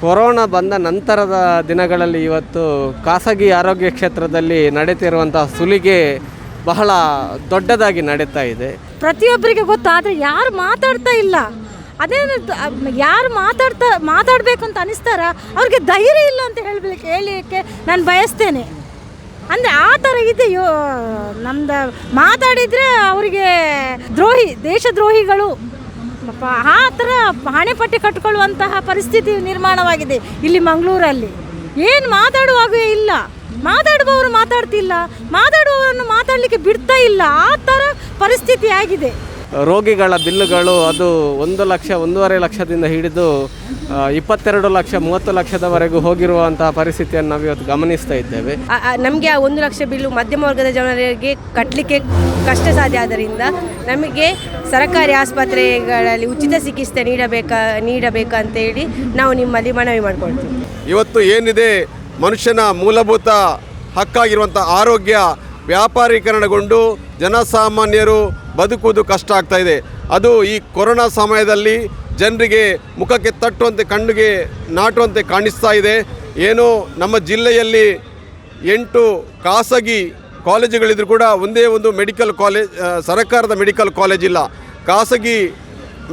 Corona ಬಂದ ನಂತರದ ದಿನಗಳಲ್ಲಿ ಇವತ್ತು ಖಾಸಗಿ ಆರೋಗ್ಯ ಕ್ಷೇತ್ರದಲ್ಲಿ ನಡೀತಿರುವಂತಹ ಸುಲಿಗೆ ಬಹಳ ದೊಡ್ಡದಾಗಿ ನಡೀತಾ ಇದೆ. ಪ್ರತಿಯೊಬ್ಬರಿಗೆ ಗೊತ್ತು, ಆದರೆ ಯಾರು ಮಾತಾಡ್ತಾ ಇಲ್ಲ. ಅದೇ ಯಾರು ಮಾತಾಡ್ತಾ, ಮಾತಾಡಬೇಕು ಅಂತ ಅನಿಸ್ತಾರ, ಅವ್ರಿಗೆ ಧೈರ್ಯ ಇಲ್ಲ ಅಂತ ಹೇಳಬೇಕು, ಹೇಳಲಿಕ್ಕೆ ನಾನು ಬಯಸ್ತೇನೆ. ಅಂದರೆ ಆ ಥರ ಇದೆಯೋ, ನಮ್ದು ಮಾತಾಡಿದರೆ ಅವರಿಗೆ ದ್ರೋಹಿ, ದೇಶದ್ರೋಹಿಗಳು ಆ ಥರ ಹಣೆಪಟ್ಟಿ ಕಟ್ಟಿಕೊಳ್ಳುವಂತಹ ಪರಿಸ್ಥಿತಿ ನಿರ್ಮಾಣವಾಗಿದೆ ಇಲ್ಲಿ ಮಂಗಳೂರಲ್ಲಿ. ಏನು ಮಾತಾಡುವಾಗ ಇಲ್ಲ. ಮಾತಾಡುವವರು ಮಾತಾಡ್ತಿಲ್ಲ. ಮಾತಾಡುವವರನ್ನು ಮಾತಾಡಲಿಕ್ಕೆ ಬಿಡ್ತಾ ಇಲ್ಲ. ಆ ಥರ ಪರಿಸ್ಥಿತಿ ಆಗಿದೆ. ರೋಗಿಗಳ ಬಿಲ್ಲುಗಳು ಅದು ಒಂದು ಲಕ್ಷ ಒಂದೂವರೆ ಲಕ್ಷದಿಂದ ಹಿಡಿದು ಇಪ್ಪತ್ತೆರಡು ಲಕ್ಷ ಮೂವತ್ತು ಲಕ್ಷದವರೆಗೂ ಹೋಗಿರುವಂತಹ ಪರಿಸ್ಥಿತಿಯನ್ನು ನಾವು ಇವತ್ತು ಗಮನಿಸ್ತಾ ಇದ್ದೇವೆ. ನಮಗೆ ಆ ಒಂದು ಲಕ್ಷ ಬಿಲ್ಲು ಮಧ್ಯಮ ವರ್ಗದ ಜನರಿಗೆ ಕಟ್ಟಲಿಕ್ಕೆ ಕಷ್ಟ ಸಾಧ್ಯ. ಆದ್ದರಿಂದ ನಮಗೆ ಸರ್ಕಾರಿ ಆಸ್ಪತ್ರೆಗಳಲ್ಲಿ ಉಚಿತ ಚಿಕಿತ್ಸೆ ನೀಡಬೇಕಾ ಹೇಳಿ ನಾವು ನಿಮ್ಮಲ್ಲಿ ಮನವಿ ಮಾಡಿಕೊಳ್ತೀವಿ. ಇವತ್ತು ಏನಿದೆ ಮನುಷ್ಯನ ಮೂಲಭೂತ ಹಕ್ಕಾಗಿರುವಂಥ ಆರೋಗ್ಯ ವ್ಯಾಪಾರೀಕರಣಗೊಂಡು ಜನಸಾಮಾನ್ಯರು ಬದುಕುವುದು ಕಷ್ಟ ಆಗ್ತಾ ಇದೆ. ಅದು ಈ ಕೊರೋನಾ ಸಮಯದಲ್ಲಿ ಜನರಿಗೆ ಮುಖಕ್ಕೆ ತಟ್ಟುವಂತೆ, ಕಣ್ಣಿಗೆ ನಾಟುವಂತೆ ಕಾಣಿಸ್ತಾ ಇದೆ. ಏನು ನಮ್ಮ ಜಿಲ್ಲೆಯಲ್ಲಿ ಎಂಟು ಖಾಸಗಿ ಕಾಲೇಜುಗಳಿದ್ರು ಕೂಡ ಒಂದೇ ಒಂದು ಮೆಡಿಕಲ್ ಕಾಲೇಜ್ ಸರ್ಕಾರದ ಮೆಡಿಕಲ್ ಕಾಲೇಜ್ ಇಲ್ಲ. ಖಾಸಗಿ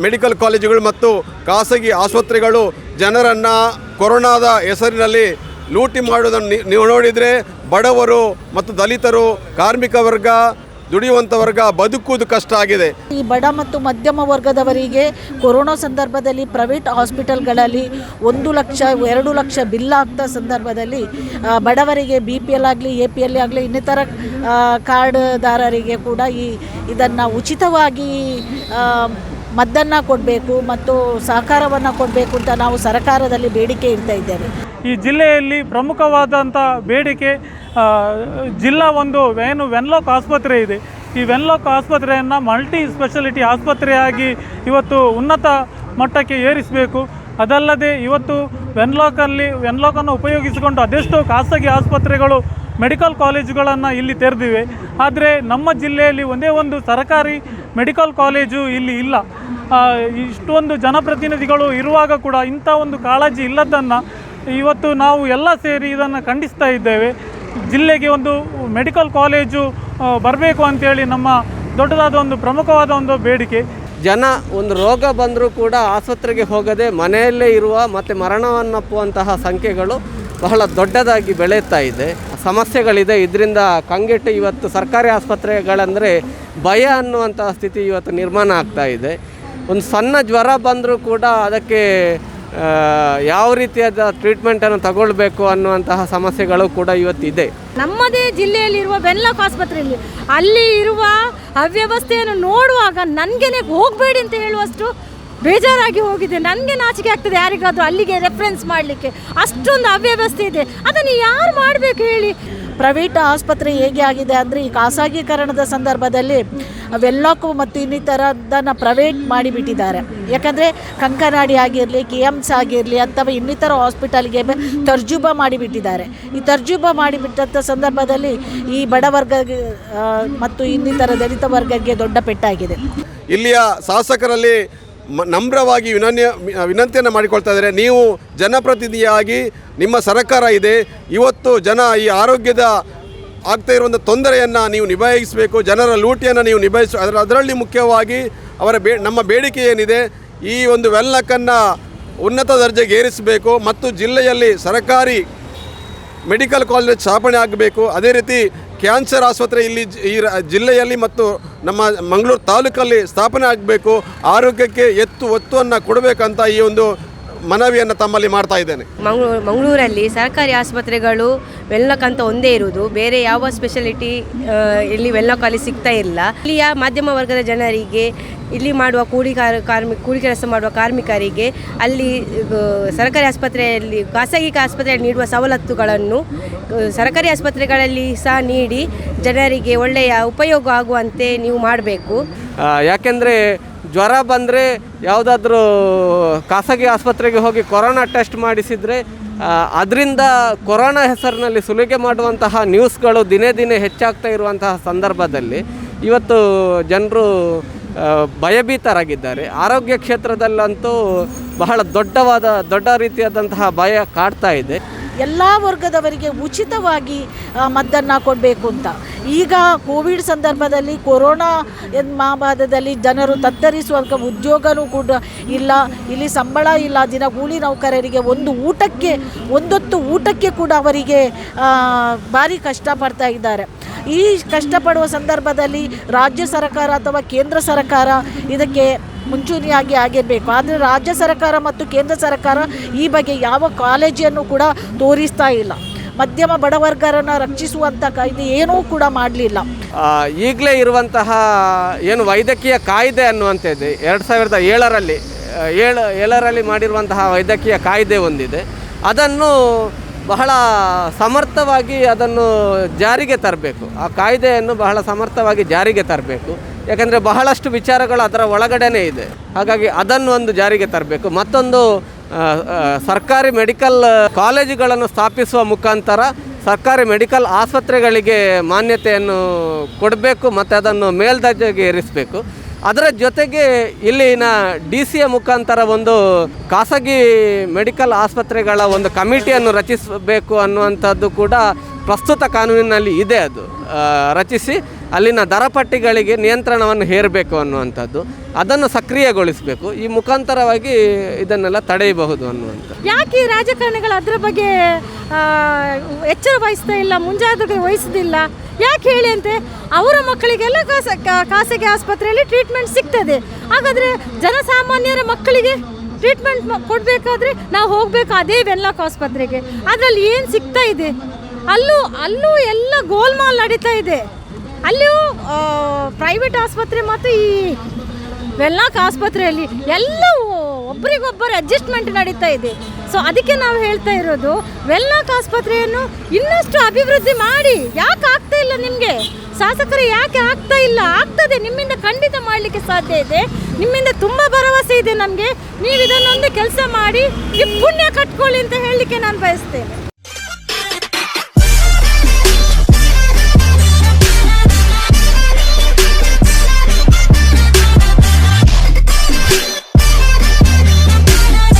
ಮೆಡಿಕಲ್ ಕಾಲೇಜುಗಳು ಮತ್ತು ಖಾಸಗಿ ಆಸ್ಪತ್ರೆಗಳು ಜನರನ್ನು ಕೊರೋನಾದ ಹೆಸರಿನಲ್ಲಿ ಲೂಟಿ ಮಾಡುವುದನ್ನು ನೀವು ನೋಡಿದರೆ ಬಡವರು ಮತ್ತು ದಲಿತರು, ಕಾರ್ಮಿಕ ವರ್ಗ ದುಡಿಯುವಂಥ ವರ್ಗ ಬದುಕುವುದು ಕಷ್ಟ ಆಗಿದೆ. ಈ ಬಡ ಮತ್ತು ಮಧ್ಯಮ ವರ್ಗದವರಿಗೆ ಕೊರೋನಾ ಸಂದರ್ಭದಲ್ಲಿ ಪ್ರೈವೇಟ್ ಹಾಸ್ಪಿಟಲ್ಗಳಲ್ಲಿ ಒಂದು ಲಕ್ಷ, ಎರಡು ಲಕ್ಷ ಬಿಲ್ ಆಗ್ತಾ ಸಂದರ್ಭದಲ್ಲಿ ಬಡವರಿಗೆ ಬಿ ಪಿ ಎಲ್ ಆಗಲಿ ಎ ಪಿ ಎಲ್ ಆಗಲಿ, ಇನ್ನಿತರ ಕಾರ್ಡ್ ಕಾರ್ಡ್ದಾರರಿಗೆ ಕೂಡ ಈ ಇದನ್ನು ಉಚಿತವಾಗಿ ಮದ್ದನ್ನು ಕೊಡಬೇಕು ಮತ್ತು ಸಹಕಾರವನ್ನು ಕೊಡಬೇಕು ಅಂತ ನಾವು ಸರ್ಕಾರದಲ್ಲಿ ಬೇಡಿಕೆ ಇಡ್ತಾ ಇದ್ದೇವೆ. ಈ ಜಿಲ್ಲೆಯಲ್ಲಿ ಪ್ರಮುಖವಾದಂಥ ಬೇಡಿಕೆ ಜಿಲ್ಲಾ ಒಂದು ಏನು ವೆನ್ಲಾಕ್ ಆಸ್ಪತ್ರೆ ಇದೆ. ಈ ವೆನ್ಲಾಕ್ ಆಸ್ಪತ್ರೆಯನ್ನು ಮಲ್ಟಿ ಸ್ಪೆಷಾಲಿಟಿ ಆಸ್ಪತ್ರೆಯಾಗಿ ಇವತ್ತು ಉನ್ನತ ಮಟ್ಟಕ್ಕೆ ಏರಿಸಬೇಕು. ಅದಲ್ಲದೆ ಇವತ್ತು ವೆನ್ಲಾಕಲ್ಲಿ, ವೆನ್ಲಾಕನ್ನು ಉಪಯೋಗಿಸಿಕೊಂಡು ಅದೆಷ್ಟೋ ಖಾಸಗಿ ಆಸ್ಪತ್ರೆಗಳು, ಮೆಡಿಕಲ್ ಕಾಲೇಜುಗಳನ್ನು ಇಲ್ಲಿ ತೆರೆದಿವೆ. ಆದರೆ ನಮ್ಮ ಜಿಲ್ಲೆಯಲ್ಲಿ ಒಂದೇ ಒಂದು ಸರ್ಕಾರಿ ಮೆಡಿಕಲ್ ಕಾಲೇಜು ಇಲ್ಲಿ ಇಲ್ಲ. ಇಷ್ಟೊಂದು ಜನಪ್ರತಿನಿಧಿಗಳು ಇರುವಾಗ ಕೂಡ ಇಂಥ ಒಂದು ಕಾಳಜಿ ಇಲ್ಲದನ್ನು ಇವತ್ತು ನಾವು ಎಲ್ಲ ಸೇರಿ ಇದನ್ನು ಖಂಡಿಸ್ತಾ ಇದ್ದೇವೆ. ಜಿಲ್ಲೆಗೆ ಒಂದು ಮೆಡಿಕಲ್ ಕಾಲೇಜು ಬರಬೇಕು ಅಂತೇಳಿ ನಮ್ಮ ದೊಡ್ಡದಾದ ಒಂದು ಪ್ರಮುಖವಾದ ಒಂದು ಬೇಡಿಕೆ. ಜನ ಒಂದು ರೋಗ ಬಂದರೂ ಕೂಡ ಆಸ್ಪತ್ರೆಗೆ ಹೋಗದೆ ಮನೆಯಲ್ಲೇ ಇರುವ ಮತ್ತು ಮರಣವನ್ನಪ್ಪುವಂತಹ ಸಂಖ್ಯೆಗಳು ಬಹಳ ದೊಡ್ಡದಾಗಿ ಬೆಳೆಯುತ್ತಾ ಇದೆ. ಸಮಸ್ಯೆಗಳಿದೆ. ಇದರಿಂದ ಕಂಗೆಟ್ಟು ಇವತ್ತು ಸರ್ಕಾರಿ ಆಸ್ಪತ್ರೆಗಳಂದರೆ ಭಯ ಅನ್ನುವಂತಹ ಸ್ಥಿತಿ ಇವತ್ತು ನಿರ್ಮಾಣ ಆಗ್ತಾ ಇದೆ. ಒಂದು ಸಣ್ಣ ಜ್ವರ ಬಂದರೂ ಕೂಡ ಅದಕ್ಕೆ ಯಾವ ರೀತಿಯಾದ ಟ್ರೀಟ್ಮೆಂಟನ್ನು ತಗೊಳ್ಬೇಕು ಅನ್ನುವಂತಹ ಸಮಸ್ಯೆಗಳು ಕೂಡ ಇವತ್ತಿದೆ. ನಮ್ಮದೇ ಜಿಲ್ಲೆಯಲ್ಲಿರುವ ಬೆನ್ಲಾಕ್ ಆಸ್ಪತ್ರೆಯಲ್ಲಿ ಅಲ್ಲಿ ಇರುವ ಅವ್ಯವಸ್ಥೆಯನ್ನು ನೋಡುವಾಗ ನನಗೇನೆ ಹೋಗಬೇಡಿ ಅಂತ ಹೇಳುವಷ್ಟು ಬೇಜಾರಾಗಿ ಹೋಗಿದೆ. ನನಗೆ ನಾಚಿಕೆ ಆಗ್ತದೆ ಯಾರಿಗಾದರೂ ಅಲ್ಲಿಗೆ ರೆಫರೆನ್ಸ್ ಮಾಡಲಿಕ್ಕೆ. ಅಷ್ಟೊಂದು ಅವ್ಯವಸ್ಥೆ ಇದೆ. ಅದನ್ನು ಯಾರು ಮಾಡಬೇಕು ಹೇಳಿ? ಪ್ರೈವೇಟ್ ಆಸ್ಪತ್ರೆ ಹೇಗೆ ಆಗಿದೆ ಅಂದರೆ ಈ ಖಾಸಗೀಕರಣದ ಸಂದರ್ಭದಲ್ಲಿ ವೆಲ್ಲಾಕು ಮತ್ತು ಇನ್ನಿತರದನ್ನು ಪ್ರೈವೇಟ್ ಮಾಡಿಬಿಟ್ಟಿದ್ದಾರೆ. ಯಾಕಂದರೆ ಕಂಕನಾಡಿ ಆಗಿರಲಿ ಕೆ ಎಮ್ಸ್ ಆಗಿರಲಿ, ಅಥವಾ ಇನ್ನಿತರ ಹಾಸ್ಪಿಟಲ್ಗೆ ತರ್ಜುಬ ಮಾಡಿಬಿಟ್ಟಿದ್ದಾರೆ. ಈ ತರ್ಜುಬ ಮಾಡಿಬಿಟ್ಟಂಥ ಸಂದರ್ಭದಲ್ಲಿ ಈ ಬಡವರ್ಗ ಮತ್ತು ಇನ್ನಿತರ ದಲಿತ ವರ್ಗಕ್ಕೆ ದೊಡ್ಡ ಪೆಟ್ಟಾಗಿದೆ. ಇಲ್ಲಿಯ ಶಾಸಕರಲ್ಲಿ ನಮ್ರವಾಗಿ ವಿನನ್ಯ ವಿನಂತಿಯನ್ನು ಮಾಡಿಕೊಳ್ತಾ ಇದ್ದಾರೆ. ನೀವು ಜನಪ್ರತಿನಿಧಿಯಾಗಿ ನಿಮ್ಮ ಸರ್ಕಾರ ಇದೆ. ಇವತ್ತು ಜನ ಈ ಆರೋಗ್ಯದ ಆಗ್ತಾ ಇರುವಂಥ ತೊಂದರೆಯನ್ನು ನೀವು ನಿಭಾಯಿಸಬೇಕು. ಜನರ ಲೂಟಿಯನ್ನು ನೀವು ನಿಭಾಯಿಸ ಅದರ, ಅದರಲ್ಲಿ ಮುಖ್ಯವಾಗಿ ಅವರ ಬೇ, ನಮ್ಮ ಬೇಡಿಕೆ ಏನಿದೆ? ಈ ಒಂದು ವೆಲ್ಲಕ್ಕನ್ನು ಉನ್ನತ ದರ್ಜೆಗೆ ಏರಿಸಬೇಕು ಮತ್ತು ಜಿಲ್ಲೆಯಲ್ಲಿ ಸರ್ಕಾರಿ ಮೆಡಿಕಲ್ ಕಾಲೇಜ್ ಸ್ಥಾಪನೆ ಆಗಬೇಕು. ಅದೇ ರೀತಿ ಕ್ಯಾನ್ಸರ್ ಆಸ್ಪತ್ರೆ ಇಲ್ಲಿ ಈ ಜಿಲ್ಲೆಯಲ್ಲಿ ಮತ್ತು ನಮ್ಮ ಮಂಗಳೂರು ತಾಲೂಕಲ್ಲಿ ಸ್ಥಾಪನೆ ಆಗಬೇಕು ಆರೋಗ್ಯಕ್ಕೆ ಎತ್ತು ಒತ್ತನ್ನು ಕೊಡಬೇಕಂತ ಈ ಒಂದು ಮನವಿಯನ್ನು ತಮ್ಮಲ್ಲಿ ಮಾಡ್ತಾ ಇದ್ದೇನೆ. ಮಂಗಳೂರು ಮಂಗಳೂರಲ್ಲಿ ಸರ್ಕಾರಿ ಆಸ್ಪತ್ರೆಗಳು ವೆಲ್ಲಕ್ಕಂತ ಒಂದೇ ಇರುವುದು. ಬೇರೆ ಯಾವ ಸ್ಪೆಷಾಲಿಟಿ ಇಲ್ಲಿ ವೆಲ್ಲಕ್ಕಲ್ಲಿ ಸಿಗ್ತಾ ಇಲ್ಲ. ಇಲ್ಲಿಯ ಮಧ್ಯಮ ವರ್ಗದ ಜನರಿಗೆ ಇಲ್ಲಿ ಮಾಡುವ ಕೂಲಿ ಕಾರ್ ಕಾರ್ಮಿ ಕೂಲಿ ಕೆಲಸ ಮಾಡುವ ಕಾರ್ಮಿಕರಿಗೆ ಅಲ್ಲಿ ಸರ್ಕಾರಿ ಆಸ್ಪತ್ರೆಯಲ್ಲಿ ಖಾಸಗಿ ಆಸ್ಪತ್ರೆಯಲ್ಲಿ ನೀಡುವ ಸವಲತ್ತುಗಳನ್ನು ಸರ್ಕಾರಿ ಆಸ್ಪತ್ರೆಗಳಲ್ಲಿ ಸಹ ನೀಡಿ ಜನರಿಗೆ ಒಳ್ಳೆಯ ಉಪಯೋಗ ಆಗುವಂತೆ ನೀವು ಮಾಡಬೇಕು. ಯಾಕೆಂದರೆ ಜ್ವರ ಬಂದರೆ ಯಾವುದಾದ್ರೂ ಖಾಸಗಿ ಆಸ್ಪತ್ರೆಗೆ ಹೋಗಿ ಕೊರೋನಾ ಟೆಸ್ಟ್ ಮಾಡಿಸಿದರೆ ಅದರಿಂದ ಕೊರೋನಾ ಹೆಸರಿನಲ್ಲಿ ಸುಲಿಗೆ ಮಾಡುವಂತಹ ನ್ಯೂಸ್ಗಳು ದಿನೇ ದಿನೇ ಹೆಚ್ಚಾಗ್ತಾ ಇರುವಂತಹ ಸಂದರ್ಭದಲ್ಲಿ ಇವತ್ತು ಜನರು ಭಯಭೀತರಾಗಿದ್ದಾರೆ. ಆರೋಗ್ಯ ಕ್ಷೇತ್ರದಲ್ಲಂತೂ ಬಹಳ ದೊಡ್ಡವಾದ, ದೊಡ್ಡ ರೀತಿಯಾದಂತಹ ಭಯ ಕಾಡ್ತಾ ಇದೆ. ಎಲ್ಲ ವರ್ಗದವರಿಗೆ ಉಚಿತವಾಗಿ ಮದ್ದನ್ನು ಕೊಡಬೇಕು ಅಂತ. ಈಗ ಕೋವಿಡ್ ಸಂದರ್ಭದಲ್ಲಿ ಕೊರೋನಾ ಎನ್ ಮಹಾಮಾರದಲ್ಲಿ ಜನರು ತತ್ತರಿಸುವಂಥ ಉದ್ಯೋಗನೂ ಕೂಡ ಇಲ್ಲ. ಇಲ್ಲಿ ಸಂಬಳ ಇಲ್ಲ. ದಿನ ಕೂಲಿ ನೌಕರರಿಗೆ ಒಂದು ಊಟಕ್ಕೆ, ಒಂದೊತ್ತು ಊಟಕ್ಕೆ ಕೂಡ ಅವರಿಗೆ ಭಾರಿ ಕಷ್ಟಪಡ್ತಾ ಇದ್ದಾರೆ. ಈ ಕಷ್ಟಪಡುವ ಸಂದರ್ಭದಲ್ಲಿ ರಾಜ್ಯ ಸರ್ಕಾರ ಅಥವಾ ಕೇಂದ್ರ ಸರ್ಕಾರ ಇದಕ್ಕೆ ಮುಂಚೂಣಿಯಾಗಿ ಆಗಿರಬೇಕು ಆದರೆ ರಾಜ್ಯ ಸರ್ಕಾರ ಮತ್ತು ಕೇಂದ್ರ ಸರ್ಕಾರ ಈ ಬಗ್ಗೆ ಯಾವ ಕಾಲೇಜಿಯನ್ನು ಕೂಡ ತೋರಿಸ್ತಾ ಇಲ್ಲ. ಮಧ್ಯಮ ಬಡವರ್ಗರನ್ನು ರಕ್ಷಿಸುವಂಥ ಕಾಯ್ದೆ ಏನೂ ಕೂಡ ಮಾಡಲಿಲ್ಲ. ಈಗಲೇ ಇರುವಂತಹ ಏನು ವೈದ್ಯಕೀಯ ಕಾಯ್ದೆ ಅನ್ನುವಂಥದ್ದು, ಎರಡು ಸಾವಿರದ ಏಳರಲ್ಲಿ, ಏಳು, ಏಳರಲ್ಲಿ ಮಾಡಿರುವಂತಹ ವೈದ್ಯಕೀಯ ಕಾಯ್ದೆ ಒಂದಿದೆ. ಅದನ್ನು ಬಹಳ ಸಮರ್ಥವಾಗಿ ಅದನ್ನು ಜಾರಿಗೆ ತರಬೇಕು. ಆ ಕಾಯ್ದೆಯನ್ನು ಬಹಳ ಸಮರ್ಥವಾಗಿ ಜಾರಿಗೆ ತರಬೇಕು. ಯಾಕಂದರೆ ಬಹಳಷ್ಟು ವಿಚಾರಗಳು ಅದರ ಒಳಗಡೆನೇ ಇದೆ. ಹಾಗಾಗಿ ಅದನ್ನು ಒಂದು ಜಾರಿಗೆ ತರಬೇಕು. ಮತ್ತೊಂದು ಸರ್ಕಾರಿ ಮೆಡಿಕಲ್ ಕಾಲೇಜುಗಳನ್ನು ಸ್ಥಾಪಿಸುವ ಮುಖಾಂತರ ಸರ್ಕಾರಿ ಮೆಡಿಕಲ್ ಆಸ್ಪತ್ರೆಗಳಿಗೆ ಮಾನ್ಯತೆಯನ್ನು ಕೊಡಬೇಕು ಮತ್ತು ಅದನ್ನು ಮೇಲ್ದರ್ಜೆಗೆ ಏರಿಸಬೇಕು. ಅದರ ಜೊತೆಗೆ ಇಲ್ಲಿನ ಡಿ ಸಿಯ ಮುಖಾಂತರ ಒಂದು ಖಾಸಗಿ ಮೆಡಿಕಲ್ ಆಸ್ಪತ್ರೆಗಳ ಒಂದು ಕಮಿಟಿಯನ್ನು ರಚಿಸಬೇಕು ಅನ್ನುವಂಥದ್ದು ಕೂಡ ಪ್ರಸ್ತುತ ಕಾನೂನಿನಲ್ಲಿ ಇದೆ ಅದು. ರಚಿಸಿ ಅಲ್ಲಿನ ದರಪಟ್ಟಿಗಳಿಗೆ ನಿಯಂತ್ರಣವನ್ನು ಹೇರಬೇಕು ಅನ್ನುವಂಥದ್ದು, ಅದನ್ನು ಸಕ್ರಿಯಗೊಳಿಸಬೇಕು. ಈ ಮುಖಾಂತರವಾಗಿ ಇದನ್ನೆಲ್ಲ ತಡೆಯಬಹುದು ಅನ್ನುವಂಥ. ಯಾಕೆ ರಾಜಕಾರಣಿಗಳು ಅದರ ಬಗ್ಗೆ ಎಚ್ಚರ ವಹಿಸ್ತಾ ಇಲ್ಲ, ಮುಂಜಾಗ್ರತೆ ವಹಿಸೋದಿಲ್ಲ? ಯಾಕೆ ಹೇಳಿ ಅಂತೆ? ಅವರ ಮಕ್ಕಳಿಗೆಲ್ಲ ಖಾಸ ಖಾಸಗಿ ಆಸ್ಪತ್ರೆಯಲ್ಲಿ ಟ್ರೀಟ್ಮೆಂಟ್ ಸಿಗ್ತದೆ. ಹಾಗಾದರೆ ಜನಸಾಮಾನ್ಯರ ಮಕ್ಕಳಿಗೆ ಟ್ರೀಟ್ಮೆಂಟ್ ಕೊಡಬೇಕಾದ್ರೆ ನಾವು ಹೋಗಬೇಕು ಅದೇ ವೆನ್ಲಾಕ್ ಆಸ್ಪತ್ರೆಗೆ. ಅದರಲ್ಲಿ ಏನು ಸಿಗ್ತಾ ಇದೆ? ಅಲ್ಲೂ ಅಲ್ಲೂ ಎಲ್ಲ ಗೋಲ್ಮಾಲ್ ನಡೀತಾ ಇದೆ. ಅಲ್ಲಿಯೂ ಪ್ರೈವೇಟ್ ಆಸ್ಪತ್ರೆ ಮತ್ತು ಈ ವೆಲ್ನಾಕ್ ಆಸ್ಪತ್ರೆಯಲ್ಲಿ ಎಲ್ಲವೂ ಒಬ್ಬರಿಗೊಬ್ಬರು ಅಡ್ಜಸ್ಟ್ಮೆಂಟ್ ನಡೀತಾ ಇದೆ. ಸೊ ಅದಕ್ಕೆ ನಾವು ಹೇಳ್ತಾ ಇರೋದು ವೆಲ್ನಾಕ್ ಆಸ್ಪತ್ರೆಯನ್ನು ಇನ್ನಷ್ಟು ಅಭಿವೃದ್ಧಿ ಮಾಡಿ. ಯಾಕೆ ಆಗ್ತಾ ಇಲ್ಲ ನಿಮಗೆ? ಶಾಸಕರು, ಯಾಕೆ ಆಗ್ತಾ ಇಲ್ಲ? ಆಗ್ತದೆ, ನಿಮ್ಮಿಂದ ಖಂಡಿತ ಮಾಡಲಿಕ್ಕೆ ಸಾಧ್ಯ ಇದೆ. ನಿಮ್ಮಿಂದ ತುಂಬ ಭರವಸೆ ಇದೆ ನಮಗೆ. ನೀವು ಇದನ್ನೊಂದು ಕೆಲಸ ಮಾಡಿ, ಈ ಪುಣ್ಯ ಕಟ್ಕೊಳ್ಳಿ ಅಂತ ಹೇಳಲಿಕ್ಕೆ ನಾನು ಬಯಸ್ತೇನೆ.